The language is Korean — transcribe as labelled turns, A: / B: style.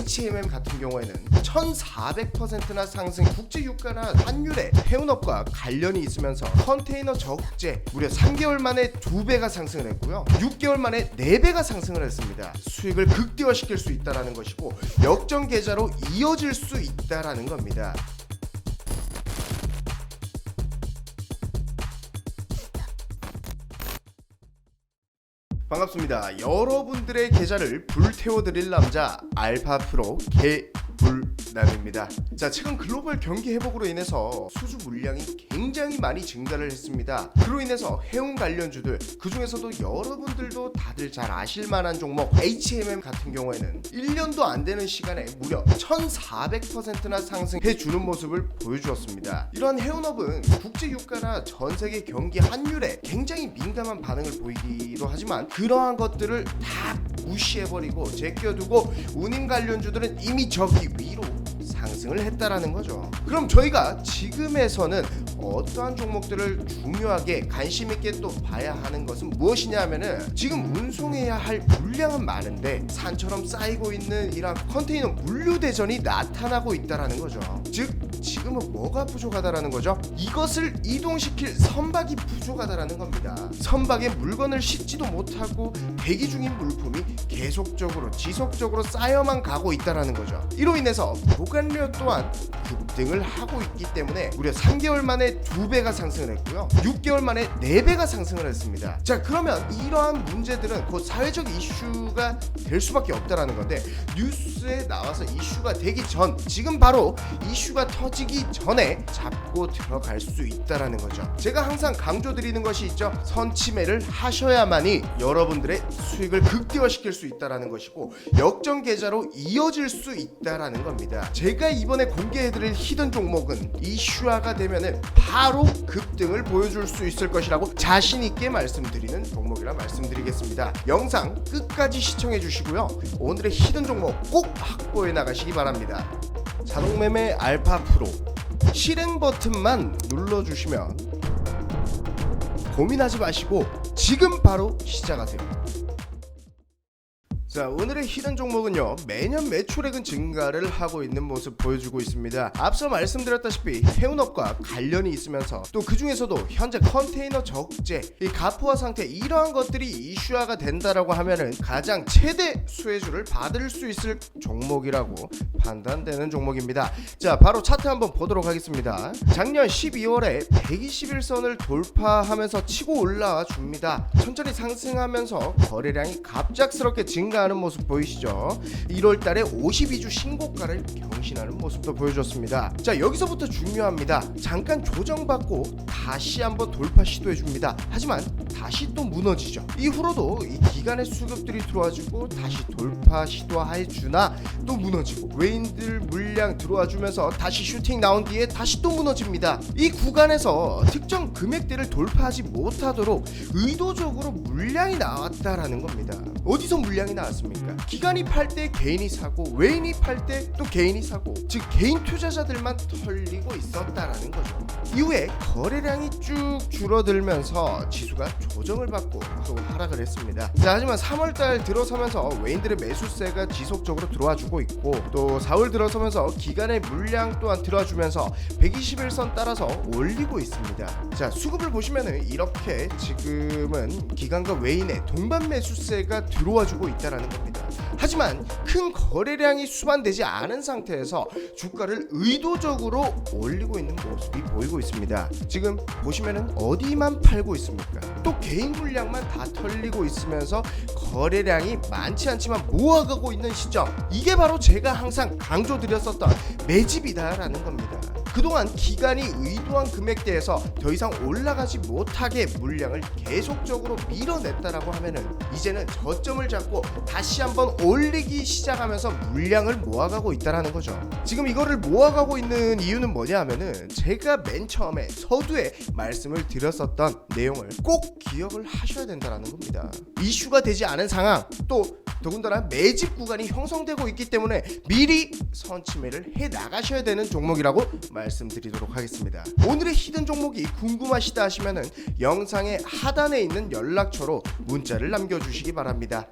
A: HMM 같은 경우에는 1,400%나 상승 국제 유가나 환율에 해운업과 관련이 있으면서 컨테이너 적재 무려 3개월 만에 2배가 상승을 했고요. 6개월 만에 4배가 상승을 했습니다. 수익을 극대화시킬 수 있다라는 것이고 역전 계좌로 이어질 수 있다라는 겁니다. 반갑습니다. 여러분들의 계좌를 불태워 드릴 남자 알파 프로 개 불남입니다. 자, 최근 글로벌 경기 회복으로 인해서 수주 물량이 굉장히 많이 증가를 했습니다. 그로 인해서 해운 관련주들 그 중에서도 여러분들도 다들 잘 아실 만한 종목 HMM 같은 경우에는 1년도 안 되는 시간에 무려 1,400%나 상승해 주는 모습을 보여주었습니다. 이러한 해운업은 국제 유가나 전 세계 경기 환율에 굉장히 민감한 반응을 보이기도 하지만 그러한 것들을 다 무시해버리고 제껴두고 운임 관련주들은 이미 저기 위로 상승을 했다라는 거죠. 그럼 저희가 지금에서는 어떠한 종목들을 중요하게 관심 있게 또 봐야 하는 것은 무엇이냐면은 지금 운송해야 할 물량은 많은데 산처럼 쌓이고 있는 이런 컨테이너 물류 대전이 나타나고 있다라는 거죠. 즉 지금은 뭐가 부족하다라는 거죠? 이것을 이동시킬 선박이 부족하다라는 겁니다. 선박에 물건을 싣지도 못하고 대기 중인 물품이 계속적으로 지속적으로 쌓여만 가고 있다라는 거죠. 이로 인해서 보관료 또한 급등을 하고 있기 때문에 무려 3개월 만에 2배가 상승을 했고요. 6개월 만에 4배가 상승을 했습니다. 자, 그러면 이러한 문제들은 곧 사회적 이슈가 될 수밖에 없다라는 건데 뉴스에 나와서 이슈가 되기 전 지금 바로 이슈가 터지기 전에 잡고 들어갈 수 있다라는 거죠. 제가 항상 강조드리는 것이 있죠. 선치매를 하셔야만이 여러분들의 수익을 극대화시킬 수 있다라는 것이고 역전 계좌로 이어질 수 있다라는 겁니다. 제가 이번에 공개해드릴 히든 종목은 이슈화가 되면은 바로 급등을 보여줄 수 있을 것이라고 자신 있게 말씀드리는 종목이라 말씀드리겠습니다. 영상 끝까지 시청해 주시고요. 오늘의 히든 종목 꼭 확보해 나가시기 바랍니다. 자동매매 알파 프로 실행 버튼만 눌러주시면 고민하지 마시고 지금 바로 시작하세요. 자 오늘의 히든 종목은요 매년 매출액은 증가를 하고 있는 모습 보여주고 있습니다. 앞서 말씀드렸다시피 해운업과 관련이 있으면서 또 그 중에서도 현재 컨테이너 적재 이 가포화 상태 이러한 것들이 이슈화가 된다라고 하면은 가장 최대 수혜주를 받을 수 있을 종목이라고 판단되는 종목입니다. 자 바로 차트 한번 보도록 하겠습니다. 작년 12월에 121선을 돌파하면서 치고 올라와 줍니다. 천천히 상승하면서 거래량이 갑작스럽게 증가 하는 모습 보이시죠? 1월 달에 52주 신고가를 경신하는 모습도 보여줬습니다. 자, 여기서부터 중요합니다. 잠깐 조정받고 다시 한번 돌파 시도해 줍니다. 하지만 다시 또 무너지죠. 이후로도 이 기간의 수급들이 들어와주고 다시 돌파 시도해 주나 또 무너지고 외인들 물량 들어와 주면서 다시 슈팅 나온 뒤에 다시 또 무너집니다. 이 구간에서 특정 금액대를 돌파하지 못하도록 의도적으로 물량이 나왔다라는 겁니다. 어디서 물량이 나왔습니까? 기관이 팔 때 개인이 사고 외인이 팔 때 또 개인이 사고 즉 개인 투자자들만 털리고 있었다라는 거죠. 이후에 거래량이 쭉 줄어들면서 지수가 조정을 받고 또 하락을 했습니다. 자, 하지만 3월달 들어서면서 외인들의 매수세가 지속적으로 들어와 주고 있고 또 4월 들어서면서 기간의 물량 또한 들어주면서 121선 따라서 올리고 있습니다. 자, 수급을 보시면은 이렇게 지금은 기관과 외인의 동반 매수세가 들어와 주고 있다라는 겁니다. 하지만 큰 거래량이 수반되지 않은 상태에서 주가를 의도적으로 올리고 있는 모습이 보이고 있습니다. 지금 보시면은 어디만 팔고 있습니까? 또 개인 물량만 다 털리고 있으면서 거래량이 많지 않지만 모아가고 있는 시점. 이게 바로 제가 항상 강조드렸었던 매집이다라는 겁니다. 그동안 기간이 의도한 금액대에서 더 이상 올라가지 못하게 물량을 계속적으로 밀어냈다라고 하면은 이제는 저점을 잡고 다시 한번 올리기 시작하면서 물량을 모아가고 있다라는 거죠. 지금 이거를 모아가고 있는 이유는 뭐냐 하면은 제가 맨 처음에 서두에 말씀을 드렸었던 내용을 꼭 기억을 하셔야 된다라는 겁니다. 이슈가 되지 않은 상황 또 더군다나 매집 구간이 형성되고 있기 때문에 미리 선취매를 해 나가셔야 되는 종목이라고 말씀드리도록 하겠습니다. 오늘의 히든 종목이 궁금하시다 하시면은 영상의 하단에 있는 연락처로 문자를 남겨주시기 바랍니다.